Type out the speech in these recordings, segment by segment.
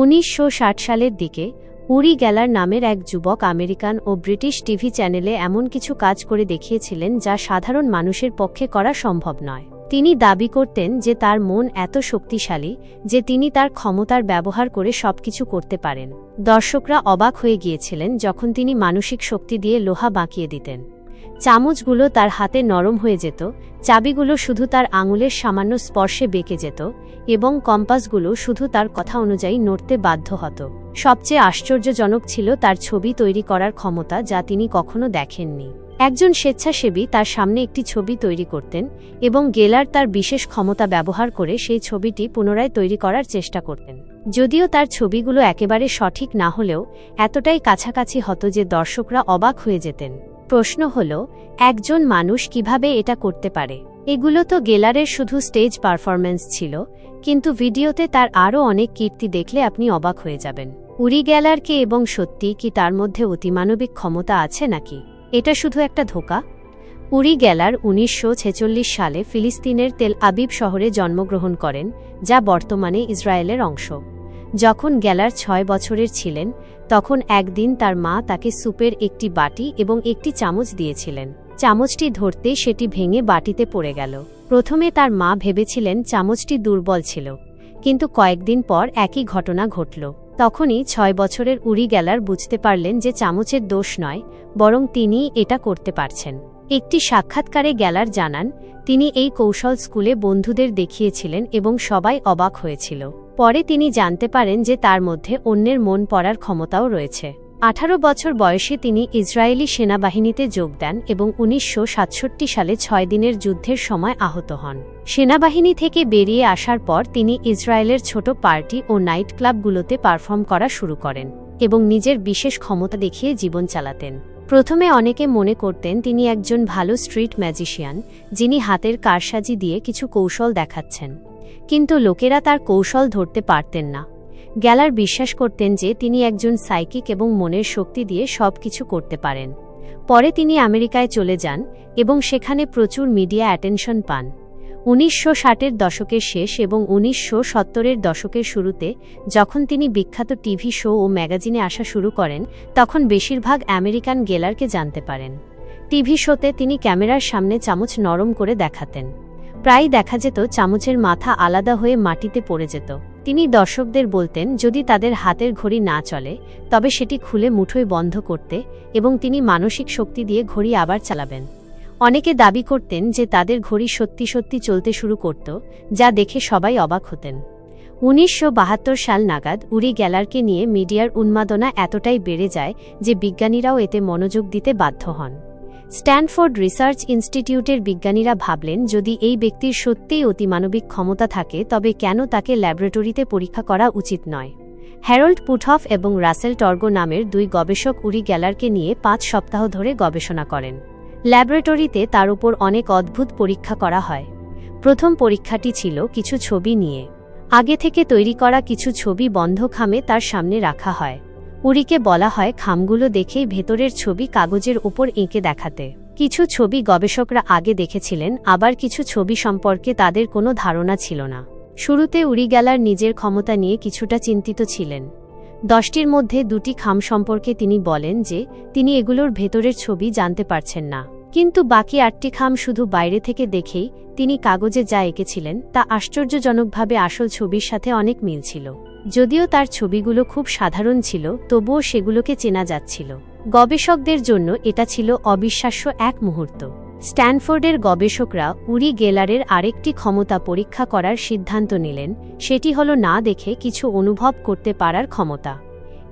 উনিশশো ষাট সালের দিকে, উরি গ্যালার নামের এক যুবক আমেরিকান ও ব্রিটিশ টিভি চ্যানেলে এমন কিছু কাজ করে দেখিয়েছিলেন যা সাধারণ মানুষের পক্ষে করা সম্ভব নয়। তিনি দাবি করতেন যে তার মন এত শক্তিশালী যে তিনি তার ক্ষমতার ব্যবহার করে সবকিছু করতে পারেন। দর্শকরা অবাক হয়ে গিয়েছিলেন যখন তিনি মানসিক শক্তি দিয়ে লোহা বাঁকিয়ে দিতেন। চামচগুলো তার হাতে নরম হয়ে যেত, চাবিগুলো শুধু তার আঙুলের সামান্য স্পর্শে বেঁকে যেত এবং কম্পাসগুলো শুধু তার কথা অনুযায়ী নড়তে বাধ্য হতো। সবচেয়ে আশ্চর্যজনক ছিল তার ছবি তৈরি করার ক্ষমতা যা তিনি কখনো দেখেননি। একজন স্বেচ্ছাসেবী তার সামনে একটি ছবি তৈরি করতেন এবং গেলার তার বিশেষ ক্ষমতা ব্যবহার করে সেই ছবিটি পুনরায় তৈরি করার চেষ্টা করতেন। যদিও তার ছবিগুলো একেবারে সঠিক না হলেও, এতটাই কাছাকাছি হতো যে দর্শকরা অবাক হয়ে যেতেন। প্রশ্ন হল, একজন মানুষ কীভাবে এটা করতে পারে? এগুলো তো গেলারের শুধু স্টেজ পারফরম্যান্স ছিল, কিন্তু ভিডিওতে তার আরও অনেক কীর্তি দেখলে আপনি অবাক হয়ে যাবেন। উরি গ্যালারকে এবং সত্যি কি তার মধ্যে অতিমানবিক ক্ষমতা আছে নাকি? এটা শুধু একটা ধোকা? উরি গ্যালার উনিশশো সালে ফিলিস্তিনের তেল আবিব শহরে জন্মগ্রহণ করেন, যা বর্তমানে ইসরায়েলের অংশ। যখন গ্যালার ছয় বছরের ছিলেন, তখন একদিন তার মা তাকে সুপের একটি বাটি এবং একটি চামচ দিয়েছিলেন। চামচটি ধরতে সেটি ভেঙে বাটিতে পড়ে গেল। প্রথমে তার মা ভেবেছিলেন চামচটি দুর্বল ছিল, কিন্তু কয়েকদিন পর একই ঘটনা ঘটল। তখনই ছয় বছরের উড়ি গ্যালার বুঝতে পারলেন যে চামচের দোষ নয়, বরং তিনি এটা করতে পারছেন। একটি সাক্ষাৎকারে গ্যালার জানান, তিনি এই কৌশল স্কুলে বন্ধুদের দেখিয়েছিলেন এবং সবাই অবাক হয়েছিল। পরে তিনি জানতে পারেন যে তার মধ্যে অন্যের মন পড়ার ক্ষমতাও রয়েছে। আঠারো বছর বয়সে তিনি ইসরায়েলি সেনাবাহিনীতে যোগ দেন এবং উনিশশো সাতষট্টি সালে ছয় দিনের যুদ্ধের সময় আহত হন। সেনাবাহিনী থেকে বেরিয়ে আসার পর তিনি ইসরায়েলের ছোট পার্টি ও নাইট ক্লাবগুলোতে পারফর্ম করা শুরু করেন এবং নিজের বিশেষ ক্ষমতা দেখিয়ে জীবন চালাতেন। প্রথমে অনেকে মনে করতেন তিনি একজন ভালো স্ট্রিট ম্যাজিশিয়ান, যিনি হাতের কারসাজি দিয়ে কিছু কৌশল দেখাচ্ছেন। কিন্তু লোকেরা তার কৌশল ধরতে পারতেন না। গ্যালার বিশ্বাস করতেন যে তিনি একজন সাইকিক এবং মনের শক্তি দিয়ে সব কিছু করতে পারেন। পরে তিনি আমেরিকায় চলে যান এবং সেখানে প্রচুর মিডিয়া অ্যাটেনশন পান। উনিশশো ষাটের দশকের শেষ এবং উনিশশো সত্তরের দশকের শুরুতে যখন তিনি বিখ্যাত টিভি শো ও ম্যাগাজিনে আসা শুরু করেন, তখন বেশিরভাগ আমেরিকান গেলারকে জানতে পারেন। টিভি শোতে তিনি ক্যামেরার সামনে চামচ নরম করে দেখাতেন। প্রায় দেখা যেত চামচের মাথা আলাদা হয়ে মাটিতে পড়ে যেত। তিনি দর্শকদের বলতেন, যদি তাদের হাতের ঘড়ি না চলে, তবে সেটি খুলে মুঠোয় বন্ধ করতে এবং তিনি মানসিক শক্তি দিয়ে ঘড়ি আবার চালাবেন। অনেকে দাবি করতেন যে তাদের ঘড়ি সত্যি সত্যি চলতে শুরু করত, যা দেখে সবাই অবাক হতেন। উনিশশো বাহাত্তর সাল নাগাদ উরি গ্যালারকে নিয়ে মিডিয়ার উন্মাদনা এতটাই বেড়ে যায় যে বিজ্ঞানীরাও এতে মনোযোগ দিতে বাধ্য হন। স্ট্যানফোর্ড রিসার্চ ইনস্টিটিউটের বিজ্ঞানীরা ভাবলেন, যদি এই ব্যক্তির সত্যিই অতিমানবিক ক্ষমতা থাকে, তবে কেন তাকে ল্যাবরেটরিতে পরীক্ষা করা উচিত নয়? হ্যারল্ড পুটহফ এবং রাসেল টর্গো নামের দুই গবেষক উরি গ্যালারকে নিয়ে পাঁচ সপ্তাহ ধরে গবেষণা করেন। ল্যাবরেটরিতে তার উপর অনেক অদ্ভুত পরীক্ষা করা হয়। প্রথম পরীক্ষাটি ছিল কিছু ছবি নিয়ে। আগে থেকে তৈরি করা কিছু ছবি বন্ধ খামে তার সামনে রাখা হয়। উরিকে বলা হয় খামগুলো দেখেই ভেতরের ছবি কাগজের উপর এঁকে দেখাতে। কিছু ছবি গবেষকরা আগে দেখেছিলেন, আবার কিছু ছবি সম্পর্কে তাদের কোনো ধারণা ছিল না। শুরুতে উরি গেলার নিজের ক্ষমতা নিয়ে কিছুটা চিন্তিত ছিলেন। দশটির মধ্যে দুটি খাম সম্পর্কে তিনি বলেন যে, তিনি এগুলোর ভেতরের ছবি জানতে পারছেন না। কিন্তু বাকি আটটি খাম শুধু বাইরে থেকে দেখেই তিনি কাগজে যা এঁকেছিলেন তা আশ্চর্যজনকভাবে আসল ছবির সাথে অনেক মিল ছিল। যদিও তার ছবিগুলো খুব সাধারণ ছিল, তবুও সেগুলোকে চেনা যাচ্ছিল। গবেষকদের জন্য এটা ছিল অবিশ্বাস্য এক মুহূর্ত। স্ট্যানফোর্ডের গবেষকরা উরি গেলারের আরেকটি ক্ষমতা পরীক্ষা করার সিদ্ধান্ত নিলেন, সেটি হল না দেখে কিছু অনুভব করতে পারার ক্ষমতা।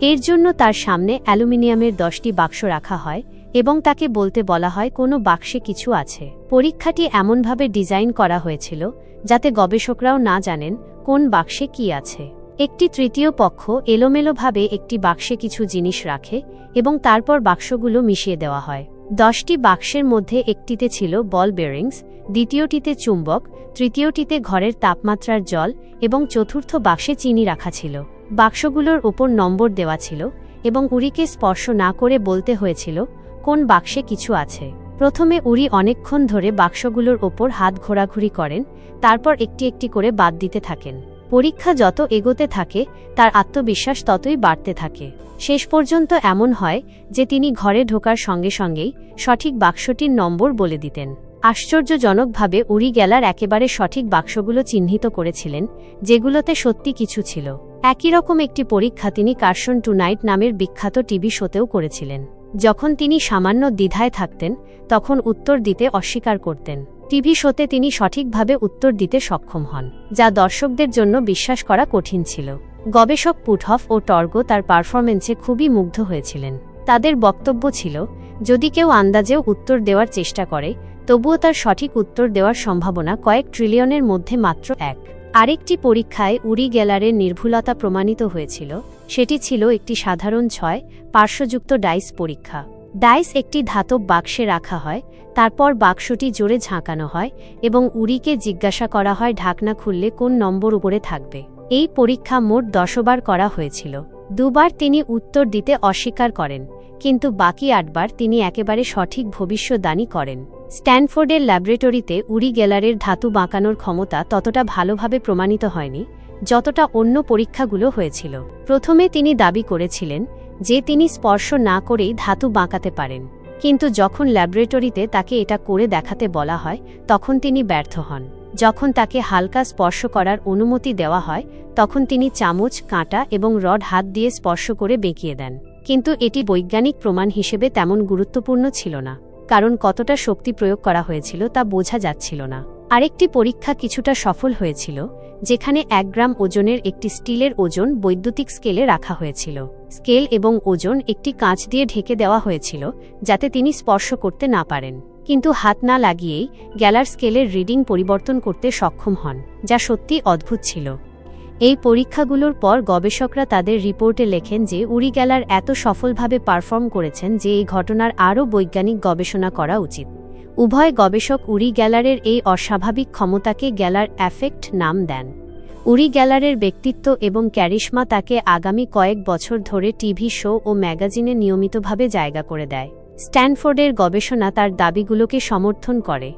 এর জন্য তার সামনে অ্যালুমিনিয়ামের দশটি বাক্স রাখা হয় এবং তাকে বলতে বলা হয়, কোনো বাক্সে কিছু আছে। পরীক্ষাটি এমনভাবে ডিজাইন করা হয়েছিল, যাতে গবেষকরাও না জানেন কোন বাক্সে কি আছে। একটি তৃতীয় পক্ষ এলোমেলোভাবে একটি বাক্সে কিছু জিনিস রাখে এবং তারপর বাক্সগুলো মিশিয়ে দেওয়া হয়। দশটি বাক্সের মধ্যে একটিতে ছিল বল বেয়ারিংস, দ্বিতীয়টিতে চুম্বক, তৃতীয়টিতে ঘরের তাপমাত্রার জল এবং চতুর্থ বাক্সে চিনি রাখা ছিল। বাক্সগুলোর ওপর নম্বর দেওয়া ছিল এবং উরিকে স্পর্শ না করে বলতে হয়েছিল কোন বাক্সে কিছু আছে? প্রথমে উরি অনেকক্ষণ ধরে বাক্সগুলোর ওপর হাত ঘোরাঘুরি করেন, তারপর একটি একটি করে বাদ দিতে থাকেন। পরীক্ষা যত এগোতে থাকে, তার আত্মবিশ্বাস ততই বাড়তে থাকে। শেষ পর্যন্ত এমন হয় যে তিনি ঘরে ঢোকার সঙ্গে সঙ্গেই সঠিক বাক্সটির নম্বর বলে দিতেন। আশ্চর্যজনকভাবে উড়ি গেলার একেবারে সঠিক বাক্সগুলো চিহ্নিত করেছিলেন, যেগুলোতে সত্যি কিছু ছিল। একই রকম একটি পরীক্ষা তিনি কার্সন টু নাইট নামের বিখ্যাত টিভি শোতেও করেছিলেন। যখন তিনি সামান্য দ্বিধায় থাকতেন, তখন উত্তর দিতে অস্বীকার করতেন। টিভি শোতে তিনি সঠিকভাবে উত্তর দিতে সক্ষম হন, যা দর্শকদের জন্য বিশ্বাস করা কঠিন ছিল। গবেষক পুটহফ ও টর্গো তার পারফরমেন্সে খুবই মুগ্ধ হয়েছিলেন। তাদের বক্তব্য ছিল, যদি কেউ আন্দাজেও উত্তর দেওয়ার চেষ্টা করে, তবুও তার সঠিক উত্তর দেওয়ার সম্ভাবনা কয়েক ট্রিলিয়নের মধ্যে মাত্র এক। আরেকটি পরীক্ষায় উরি গ্যালারের নির্ভুলতা প্রমাণিত হয়েছিল সেটি ছিল একটি সাধারণ ছয় পার্শ্বযুক্ত ডাইস পরীক্ষা। ডাইস একটি ধাতব বাক্সে রাখা হয়, তারপর বাক্সটি জোরে ঝাঁকানো হয় এবং উরিকে জিজ্ঞাসা করা হয় ঢাকনা খুললে কোন নম্বর উপরে থাকবে। এই পরীক্ষা মোট দশবার করা হয়েছিল। দুবার তিনি উত্তর দিতে অস্বীকার করেন, কিন্তু বাকি আটবার তিনি একেবারে সঠিক ভবিষ্যদ্বাণী করেন। স্ট্যানফোর্ডের ল্যাবরেটরিতে উরি গেলারের ধাতু বাঁকানোর ক্ষমতা ততটা ভালোভাবে প্রমাণিত হয়নি যতটা অন্য পরীক্ষাগুলো হয়েছিল। প্রথমে তিনি দাবি করেছিলেন যে তিনি স্পর্শ না করেই ধাতু বাঁকাতে পারেন, কিন্তু যখন ল্যাবরেটরিতে তাকে এটা করে দেখাতে বলা হয়, তখন তিনি ব্যর্থ হন। যখন তাকে হালকা স্পর্শ করার অনুমতি দেওয়া হয়, তখন তিনি চামচ, কাঁটা এবং রড হাত দিয়ে স্পর্শ করে বেঁকিয়ে দেন। কিন্তু এটি বৈজ্ঞানিক প্রমাণ হিসেবে তেমন গুরুত্বপূর্ণ ছিল না, কারণ কতটা শক্তি প্রয়োগ করা হয়েছিল তা বোঝা যাচ্ছিল না। আরেকটি পরীক্ষা কিছুটা সফল হয়েছিল, যেখানে এক গ্রাম ওজনের একটি স্টিলের ওজন বৈদ্যুতিক স্কেলে রাখা হয়েছিল। স্কেল এবং ওজন একটি কাঁচ দিয়ে ঢেকে দেওয়া হয়েছিল, যাতে তিনি স্পর্শ করতে না পারেন। কিন্তু হাত না লাগিয়েই গ্যালার স্কেলের রিডিং পরিবর্তন করতে সক্ষম হন, যা সত্যি অদ্ভুত ছিল। এই পরীক্ষাগুলোর পর গবেষকরা তাদের রিপোর্টে লেখেন যে উরি গ্যালার এত সফলভাবে পারফর্ম করেছেন যে এই ঘটনার আরও বৈজ্ঞানিক গবেষণা করা উচিত। উভয় গবেষক উরি গ্যালারের এই অস্বাভাবিক ক্ষমতাকে গ্যালার অ্যাফেক্ট নাম দেন। উরি গ্যালারের ব্যক্তিত্ব এবং ক্যারিশমা তাকে আগামী কয়েক বছর ধরে টিভি শো ও ম্যাগাজিনে নিয়মিতভাবে জায়গা করে দেয়। স্ট্যানফোর্ডের গবেষণা তার দাবিগুলোকে সমর্থন করে,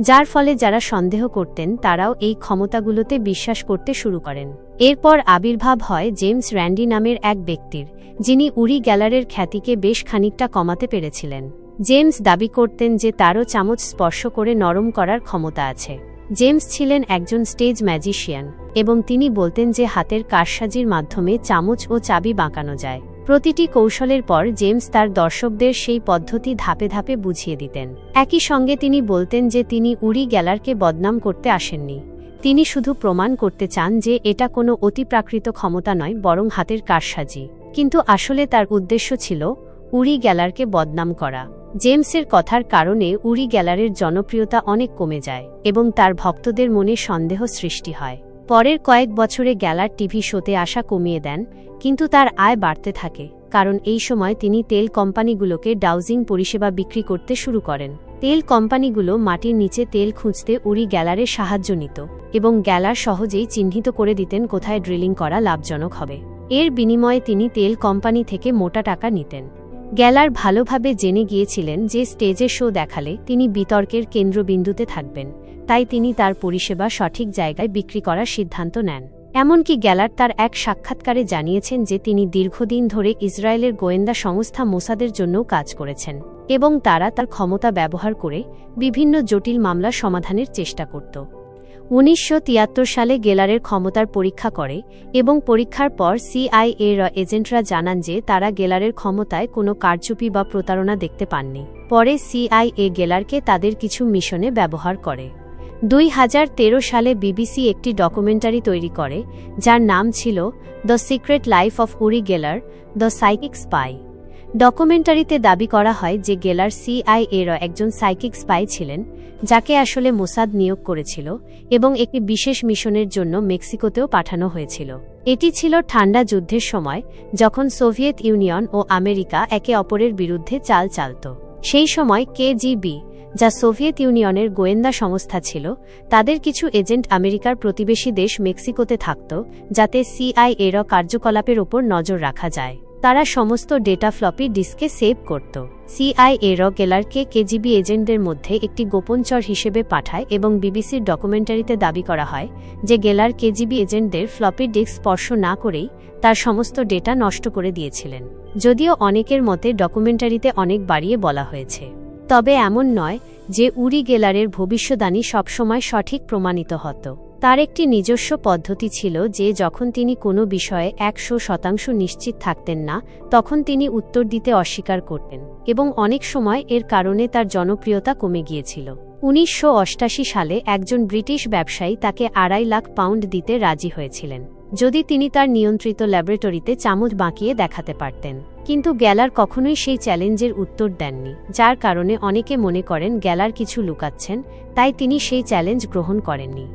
যার ফলে যারা সন্দেহ করতেন তারাও এই ক্ষমতাগুলোতে বিশ্বাস করতে শুরু করেন। এরপর আবির্ভাব হয় জেমস র্যান্ডি নামের এক ব্যক্তির, যিনি উরি গ্যালারের খ্যাতিকে বেশ খানিকটা কমাতে পেরেছিলেন। জেমস দাবি করতেন যে তারও চামচ স্পর্শ করে নরম করার ক্ষমতা আছে। জেমস ছিলেন একজন স্টেজ ম্যাজিশিয়ান এবং তিনি বলতেন যে হাতের কারসাজির মাধ্যমে চামচ ও চাবি বাঁকানো যায়। প্রতিটি কৌশলের পর জেমস তার দর্শকদের সেই পদ্ধতি ধাপে ধাপে বুঝিয়ে দিতেন। একই সঙ্গে তিনি বলতেন যে তিনি উড়ি গ্যালারকে বদনাম করতে আসেননি। তিনি শুধু প্রমাণ করতে চান যে এটা কোনো অতিপ্রাকৃত ক্ষমতা নয়, বরং হাতের কারসাজি। কিন্তু আসলে তার উদ্দেশ্য ছিল উড়ি গ্যালারকে বদনাম করা। জেমসের কথার কারণে উরি গ্যালারের জনপ্রিয়তা অনেক কমে যায় এবং তার ভক্তদের মনে সন্দেহ সৃষ্টি হয়। পরের কয়েক বছরে গ্যালার টিভি শোতে আসা কমিয়ে দেন, কিন্তু তার আয় বাড়তে থাকে, কারণ এই সময় তিনি তেল কোম্পানিগুলোকে ডাউজিং পরিষেবা বিক্রি করতে শুরু করেন। তেল কোম্পানিগুলো মাটির নিচে তেল খুঁজতে উরি গ্যালারের সাহায্য নিত এবং গ্যালার সহজেই চিহ্নিত করে দিতেন কোথায় ড্রিলিং করা লাভজনক হবে। এর বিনিময়ে তিনি তেল কোম্পানি থেকে মোটা টাকা নিতেন। গ্যালার ভালোভাবে জেনে গিয়েছিলেন যে স্টেজে শো দেখালে তিনি বিতর্কের কেন্দ্রবিন্দুতে থাকবেন, তাই তিনি তার পরিষেবা সঠিক জায়গায় বিক্রি করার সিদ্ধান্ত নেন। এমনকি গ্যালার তার এক সাক্ষাৎকারে জানিয়েছেন যে তিনি দীর্ঘদিন ধরে ইসরায়েলের গোয়েন্দা সংস্থা মোসাদের জন্যও কাজ করেছেন এবং তারা তার ক্ষমতা ব্যবহার করে বিভিন্ন জটিল মামলা সমাধানের চেষ্টা করত। উনিশশো তিয়াত্তর সালে গেলারের ক্ষমতার পরীক্ষা করে এবং পরীক্ষার পর সিআইএ র এজেন্টরা জানান যে তারা গেলারের ক্ষমতায় কোনো কারচুপি বা প্রতারণা দেখতে পাননি। পরে সিআইএ গেলারকে তাদের কিছু মিশনে ব্যবহার করে। দুই হাজার তেরো সালে বিবিসি একটি ডকুমেন্টারি তৈরি করে, যার নাম ছিল the secret life of Uri Geller, the psychic spy. ডকুমেন্টারিতে দাবি করা হয় যে গেলার সিআইএর একজন সাইকিক স্পাই ছিলেন, যাকে আসলে মোসাদ নিয়োগ করেছিল এবং একটি বিশেষ মিশনের জন্য মেক্সিকোতেও পাঠানো হয়েছিল। এটি ছিল ঠান্ডা যুদ্ধের সময়, যখন সোভিয়েত ইউনিয়ন ও আমেরিকা একে অপরের বিরুদ্ধে চাল চালত। সেই সময় কেজিবি যা সোভিয়েত ইউনিয়নের গোয়েন্দা সংস্থা ছিল, তাদের কিছু এজেন্ট আমেরিকার প্রতিবেশী দেশ মেক্সিকোতে থাকত, যাতে সিআইএর কার্যকলাপের ওপর নজর রাখা যায়। তারা সমস্ত ডেটা ফ্লপি ডিস্কে সেভ করত। সিআইএর গেলারকে কেজিবি এজেন্টদের মধ্যে একটি গোপনচর হিসেবে পাঠায় এবং বিবিসির ডকুমেন্টারিতে দাবি করা হয় যে গেলার কেজিবি এজেন্টদের ফ্লপি ডিস্ক স্পর্শ না করেই তার সমস্ত ডেটা নষ্ট করে দিয়েছিলেন। যদিও অনেকের মতে ডকুমেন্টারিতে অনেক বাড়িয়ে বলা হয়েছে। তবে এমন নয় যে উরি গেলারের ভবিষ্যদ্বাণী সবসময় সঠিক প্রমাণিত হতো। তার একটি নিজস্ব পদ্ধতি ছিল যে যখন তিনি কোনো বিষয়ে একশো শতাংশ নিশ্চিত থাকতেন না, তখন তিনি উত্তর দিতে অস্বীকার করতেন এবং অনেক সময় এর কারণে তার জনপ্রিয়তা কমে গিয়েছিল। উনিশশো সালে একজন ব্রিটিশ ব্যবসায়ী তাকে আড়াই লাখ পাউন্ড দিতে রাজি হয়েছিলেন, যদি তিনি তার নিয়ন্ত্রিত ল্যাবরেটরিতে চামচ বাঁকিয়ে দেখাতে পারতেন। কিন্তু গ্যালার কখনোই সেই চ্যালেঞ্জের উত্তর দেননি, যার কারণে অনেকে মনে করেন গ্যালার কিছু লুকাচ্ছেন, তাই তিনি সেই চ্যালেঞ্জ গ্রহণ করেননি।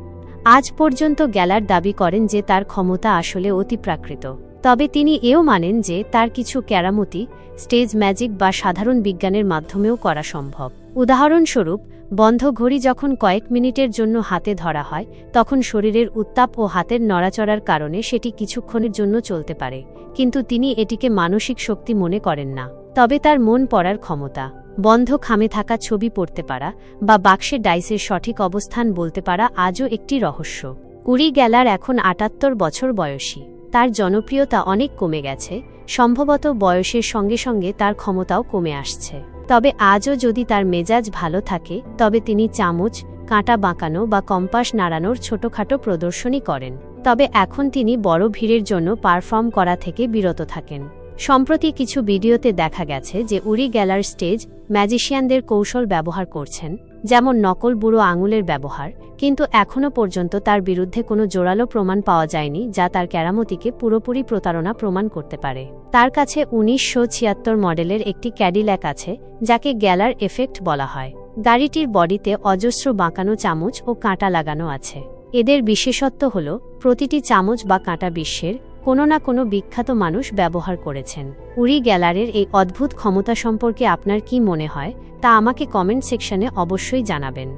আজ পর্যন্ত গ্যালার দাবি করেন যে তার ক্ষমতা আসলে অতিপ্রাকৃত। তবে তিনি এও মানেন যে তার কিছু ক্যারামতি, স্টেজ ম্যাজিক বা সাধারণ বিজ্ঞানের মাধ্যমেও করা সম্ভব। উদাহরণস্বরূপ, বন্ধ ঘড়ি যখন কয়েক মিনিটের জন্য হাতে ধরা হয়, তখন শরীরের উত্তাপ ও হাতের নড়াচড়ার কারণে সেটি কিছুক্ষণের জন্য চলতে পারে, কিন্তু তিনি এটিকে মানসিক শক্তি মনে করেন না। তবে তার মন পড়ার ক্ষমতা। বন্ধ খামে থাকা ছবি পড়তে পারা বা বাক্সের ডাইসের সঠিক অবস্থান বলতে পারা আজও একটি রহস্য। কুড়ি গ্যালার এখন আটাত্তর বছর বয়সী। তার জনপ্রিয়তা অনেক কমে গেছে, সম্ভবত বয়সের সঙ্গে সঙ্গে তার ক্ষমতাও কমে আসছে। তবে আজও যদি তার মেজাজ ভালো থাকে, তবে তিনি চামচ, কাঁটা বাঁকানো বা কম্পাস নাড়ানোর ছোটখাটো প্রদর্শনী করেন। তবে এখন তিনি বড় ভিড়ের জন্য পারফর্ম করা থেকে বিরত থাকেন। সম্প্রতি কিছু ভিডিওতে দেখা গেছে যে উরি গ্যালার স্টেজ ম্যাজিশিয়ানদের কৌশল ব্যবহার করছেন, যেমন নকল বুড়ো আঙুলের ব্যবহার, কিন্তু এখনও পর্যন্ত তার বিরুদ্ধে কোনো জোরালো প্রমাণ পাওয়া যায়নি যা তার ক্যারামতিকে পুরোপুরি প্রতারণা প্রমাণ করতে পারে। তার কাছে উনিশশো ছিয়াত্তর মডেলের একটি ক্যাডিল্যাক আছে, যাকে গ্যালার এফেক্ট বলা হয়। গাড়িটির বডিতে অজস্র বাঁকানো চামচ ও কাঁটা লাগানো আছে। এদের বিশেষত্ব হল, প্রতিটি চামচ বা কাঁটা বিশ্বের কোনো না কোনো বিখ্যাত মানুষ ব্যবহার করেছেন। উরি গ্যালারের এই অদ্ভুত ক্ষমতা সম্পর্কে আপনার কি মনে হয়, তা আমাকে কমেন্ট সেকশনে অবশ্যই জানাবেন।